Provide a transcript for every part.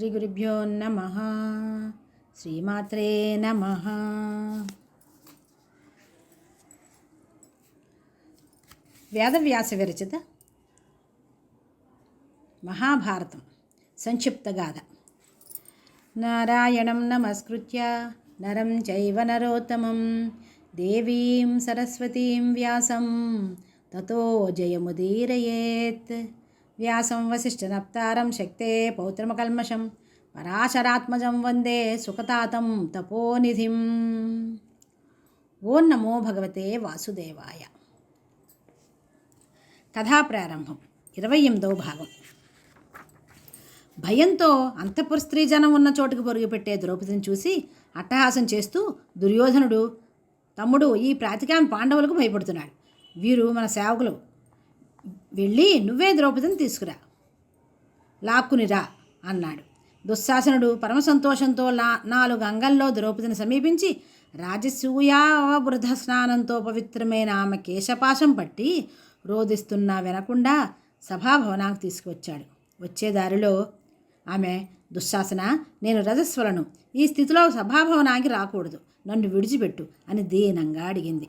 శ్రీ గురుభ్యో నమ. శ్రీమాత్రే నమ. వేదవ్యాస విరచిత మహాభారతం సంక్షిప్త గాథ. నారాయణం నమస్కృత్య నరం చైవ నరోత్తమం దేవీం సరస్వతీం వ్యాసం తతో జయముదీరయేత్. వ్యాసం వశిష్ఠనప్తారం శక్తే పౌత్రమకల్మషం పరాశరాత్మజం వందే సుఖతాతం తపోనిధిం. ఓం నమో భగవతే వాసుదేవాయ. కథా ప్రారంభం ఇరవై ఎనిమిదవ భాగం. భయంతో అంతఃపుర స్త్రీ జనం ఉన్న చోటుకు పొరుగుపెట్టే ద్రౌపదిని చూసి అట్టహాసం చేస్తూ దుర్యోధనుడు తమ్ముడు ఈ ప్రాతికామి పాండవులకు భయపడుతున్నాడు. వీరు మన సేవకులు. వెళ్ళి నువ్వే ద్రౌపదిని తీసుకురా. లాక్కునిరా అన్నాడు. దుశ్శాసనుడు పరమ సంతోషంతో లా నాలుగు అంగల్లో ద్రౌపదిని సమీపించి రాజసూయావృధ స్నానంతో పవిత్రమైన ఆమె కేశపాశం పట్టి రోదిస్తున్నా వినకుండా సభాభవనానికి తీసుకువచ్చాడు. వచ్చే దారిలో ఆమె దుశ్శాసన నేను రజస్వలను ఈ స్థితిలో సభాభవనానికి రాకూడదు. నన్ను విడిచిపెట్టు అని దీనంగా అడిగింది.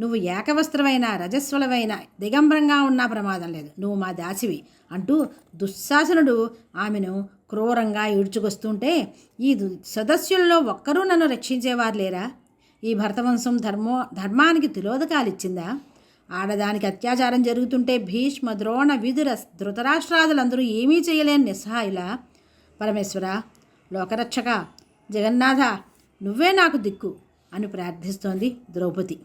నువ్వు ఏకవస్త్రమైన రజస్వలమైన దిగంబరంగా ఉన్నా ప్రమాదం లేదు. నువ్వు మా దాసివి. అంటూ దుశ్శాసనుడు ఆమెను క్రూరంగా ఈడ్చుకొస్తుంటే ఈ దు- సదస్యుల్లో ఒక్కరూ నన్ను రక్షించేవారు లేరా? ఈ భరతవంశం ధర్మో ధర్మానికి తిలోదకాలిచ్చిందా? ఆడదానికి అత్యాచారం జరుగుతుంటే భీష్మ ద్రోణ విదుర ధృతరాష్ట్రాదులందరూ ఏమీ చేయలేని నిస్సహాయుల? పరమేశ్వర లోకరక్షక జగన్నాథ నువ్వే నాకు దిక్కు అని ప్రార్థిస్తోంది ద్రౌపది.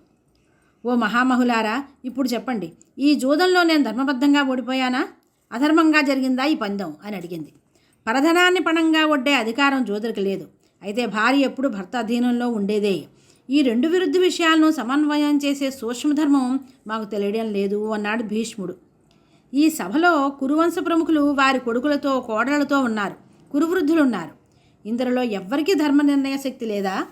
ఓ మహామహులారా ఇప్పుడు చెప్పండి ఈ జూదంలో నేను ధర్మబద్ధంగా ఓడిపోయానా? అధర్మంగా జరిగిందా ఈ పందెం? అని అడిగింది. పరధనాన్ని పణంగా ఒడ్డే అధికారం జోదరికి లేదు. అయితే భార్య ఎప్పుడు భర్త అధీనంలో ఉండేదే? ఈ రెండు విరుద్ధ విషయాలను సమన్వయం చేసే సూక్ష్మధర్మం మాకు తెలియడం లేదు అన్నాడు భీష్ముడు. ఈ సభలో కురువంశ ప్రముఖులు వారి కొడుకులతో కోడళ్ళతో ఉన్నారు. కురువృద్ధులు ఉన్నారు ఇందులో ఎవ్వరికీ ధర్మ నిర్ణయ శక్తి లేదా?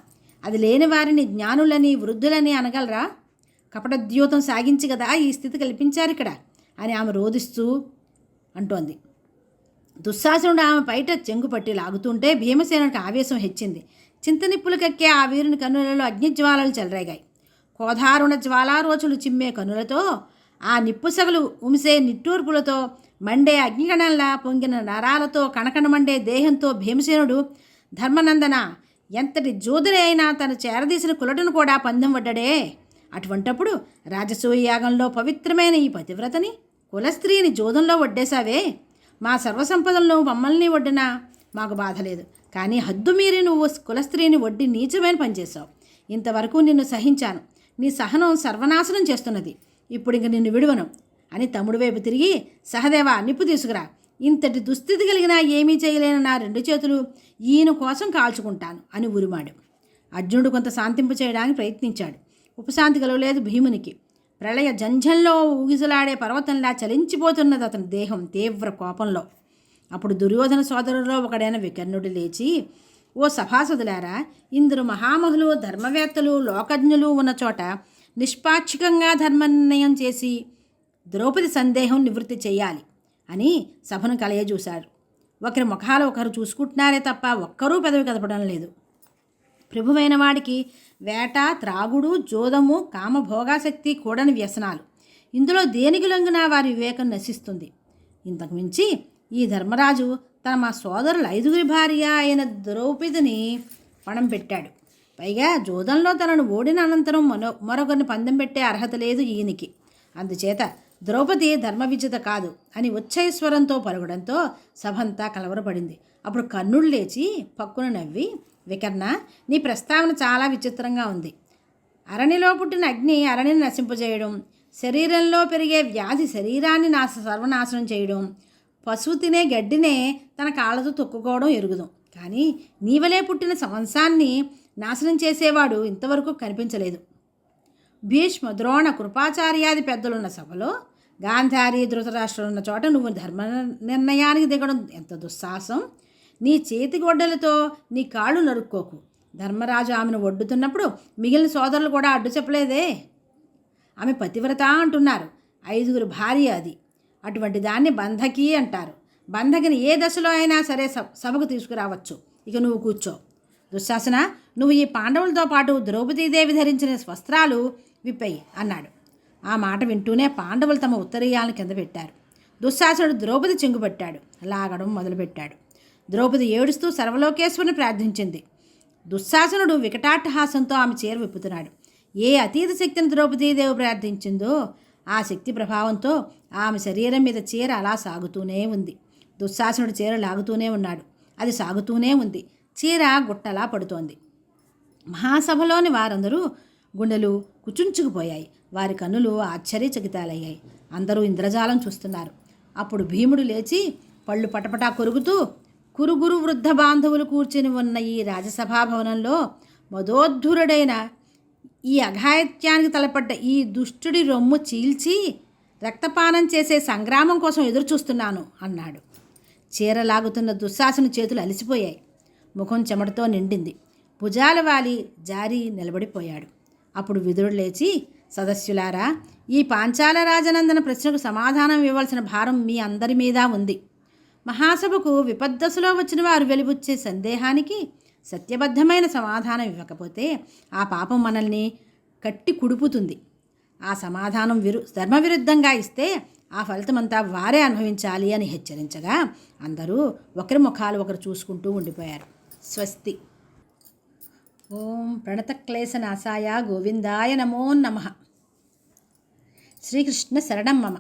అది లేని వారిని జ్ఞానులని వృద్ధులని అనగలరా? కపటద్యూతం సాగించి కదా ఈ స్థితి కల్పించారు ఇక్కడ అని ఆమె రోధిస్తూ అంటోంది. దుశ్శాసనుడు ఆమె బయట చెంగు పట్టి లాగుతుంటే భీమసేనుడికి ఆవేశం హెచ్చింది. చింతనిప్పులు కక్కే ఆ వీరుని కన్నులలో అగ్నిజ్వాలలు చెలరేగాయి. కోధారుణ జ్వాలారోచులు చిమ్మే కన్నులతో ఆ నిప్పుసగలు ఉమిసే నిట్టూర్పులతో మండే అగ్నిగణంలా పొంగిన నరాలతో కణకణమండే దేహంతో భీమసేనుడు ధర్మనందన ఎంతటి జోదురే అయినా తను చేరదీసిన కులటను కూడా పందెం పడ్డడే అటువంటప్పుడు రాజసూయ యాగంలో పవిత్రమైన ఈ పతివ్రతని కులస్త్రీని జోదంలో వడ్డేశావే. మా సర్వసంపదలను మమ్మల్ని వడ్డినా మాకు బాధ లేదు. కానీ హద్దు మీరి నువ్వు కులస్త్రీని వడ్డి నీచమైన పనిచేశావు ఇంతవరకు నిన్ను సహించాను. నీ సహనం సర్వనాశనం చేస్తున్నది. ఇప్పుడు ఇంక నిన్ను విడువను. అని తమ్ముడు వైపు తిరిగి సహదేవా నిప్పు తీసుకురా. ఇంతటి దుస్థితి కలిగినా ఏమీ చేయలేని నా రెండు చేతులు ఈయన కోసం కాల్చుకుంటాను అని ఉరిమాడు. అర్జునుడు కొంత శాంతింపు చేయడానికి ప్రయత్నించాడు. ఉపశాంతి కలవలేదు భీమునికి. ప్రళయ జంఝంలో ఊగిసలాడే పర్వతంలా చలించిపోతున్నది అతని దేహం తీవ్ర కోపంలో. అప్పుడు దుర్యోధన సోదరులో ఒకడైన వికర్ణుడు లేచి ఓ సభాసదులారా ఇందరు మహామహులు ధర్మవేత్తలు లోకజ్ఞులు ఉన్న చోట నిష్పాక్షికంగా ధర్మ నిర్ణయం చేసి ద్రౌపది సందేహం నివృత్తి చేయాలి అని సభను కలయజూశారు. ఒకరి ముఖాలు ఒకరు చూసుకుంటున్నారే తప్ప ఒక్కరూ పెదవి కదపడం లేదు. ప్రభువైన వాడికి వేట త్రాగుడు జోదము కామభోగాసక్తి కూడని వ్యసనాలు. ఇందులో దేనికి లొంగిన వారి వివేకం నశిస్తుంది. ఇంతకు మించి ఈ ధర్మరాజు తన మా సోదరుల ఐదుగురి భార్య అయిన ద్రౌపదిని పణం పెట్టాడు. పైగా జోదంలో తనను ఓడిన అనంతరం మరో మరొకరిని పందెం పెట్టే అర్హత లేదు ఈయనకి. అందుచేత ద్రౌపది ధర్మవిజిత కాదు అని ఉచ్చైస్వరంతో పలగడంతో సభంతా కలవరపడింది. అప్పుడు కన్నుడు లేచి పక్కున నవ్వి వికర్ణ నీ ప్రస్తావన చాలా విచిత్రంగా ఉంది. అరణిలో పుట్టిన అగ్ని అరణిని నశింపజేయడం శరీరంలో పెరిగే వ్యాధి శరీరాన్ని నాశ సర్వనాశనం చేయడం పశువు తినే గడ్డినే తన కాళ్ళతో తొక్కుకోవడం ఎరుగుదాం. కానీ నీవలే పుట్టిన సంవత్సరాన్ని నాశనం చేసేవాడు ఇంతవరకు కనిపించలేదు. భీష్మ ద్రోణ కృపాచార్యాది పెద్దలున్న సభలో గాంధారి ధృతరాష్ట్రం ఉన్న చోట నువ్వు ధర్మ నిర్ణయానికి దిగడం ఎంత దుస్సాహసం? నీ చేతి గొడ్డలతో నీ కాళ్ళు నరుక్కోకు. ధర్మరాజు ఆమెను ఒడ్డుతున్నప్పుడు మిగిలిన సోదరులు కూడా అడ్డు చెప్పలేదే? ఆమె పతివ్రత అంటున్నారు. ఐదుగురు భార్య అది. అటువంటి దాన్ని బంధకి అంటారు. బంధకిని ఏ దశలో అయినా సరే స- సభకు తీసుకురావచ్చు. ఇక నువ్వు కూర్చో. దుశ్శాసన నువ్వు ఈ పాండవులతో పాటు ద్రౌపదీదేవి ధరించిన వస్త్రాలు విప్పయి అన్నాడు. ఆ మాట వింటూనే పాండవులు తమ ఉత్తరీయాలను కింద పెట్టారు. దుశ్శాసనుడు ద్రౌపది చెంగుపెట్టాడు. లాగడం మొదలుపెట్టాడు. ద్రౌపది ఏడుస్తూ సర్వలోకేశ్వరుని ప్రార్థించింది. దుశ్శాసనుడు వికటాట్టహాసంతో ఆమె చీర విప్పుతున్నాడు. ఏ అతీత శక్తిని ద్రౌపదీదేవి ప్రార్థించిందో ఆ శక్తి ప్రభావంతో ఆమె శరీరం మీద చీర అలా సాగుతూనే ఉంది. దుశ్శాసనుడు చీర లాగుతూనే ఉన్నాడు. అది సాగుతూనే ఉంది. చీర గుట్టలా పడుతోంది. మహాసభలోని వారందరూ గుండెలు కుచుంచుకుపోయాయి. వారి కన్నులు ఆశ్చర్యచకితాలయ్యాయి. అందరూ ఇంద్రజాలం చూస్తున్నారు. అప్పుడు భీముడు లేచి పళ్ళు పటపటా కొరుకుతూ కురుగురు వృద్ధ బాంధవులు కూర్చుని ఉన్న ఈ రాజసభా భవనంలో మదోద్ధురుడైన ఈ అఘాయిత్యానికి తలపడ్డ ఈ దుష్టుడి రొమ్ము చీల్చి రక్తపానం చేసే సంగ్రామం కోసం ఎదురు చూస్తున్నాను అన్నాడు. చీర లాగుతున్న దుశ్శాసన చేతులు అలసిపోయాయి. ముఖం చెమటతో నిండింది. భుజాల వాలి జారి నిలబడిపోయాడు. అప్పుడు విదురుడు లేచి సదస్యులారా ఈ పాంచాల రాజనందన ప్రశ్నకు సమాధానం ఇవ్వాల్సిన భారం మీ అందరి మీద ఉంది. మహాసభకు విపద్దశలో వచ్చిన వారు వెలిబుచ్చే సందేహానికి సత్యబద్ధమైన సమాధానం ఇవ్వకపోతే ఆ పాపం మనల్ని కట్టి కుడుపుతుంది. ఆ సమాధానం విరు ధర్మవిరుద్ధంగా ఇస్తే ఆ ఫలితమంతా వారే అనుభవించాలి అని హెచ్చరించగా అందరూ ఒకరి ముఖాలు ఒకరు చూసుకుంటూ ఉండిపోయారు. స్వస్తి. ఓం ప్రణతక్లేశనాశాయ గోవిందాయ నమో నమ. శ్రీకృష్ణ శరణం మమ.